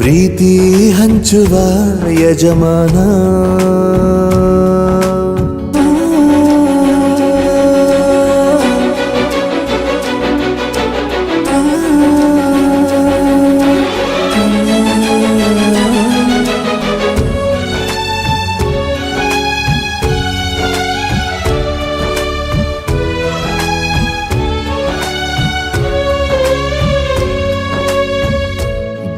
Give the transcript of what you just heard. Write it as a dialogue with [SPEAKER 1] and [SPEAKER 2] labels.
[SPEAKER 1] ಪ್ರೀತಿ ಹಂಚುವ ಯಜಮಾನ.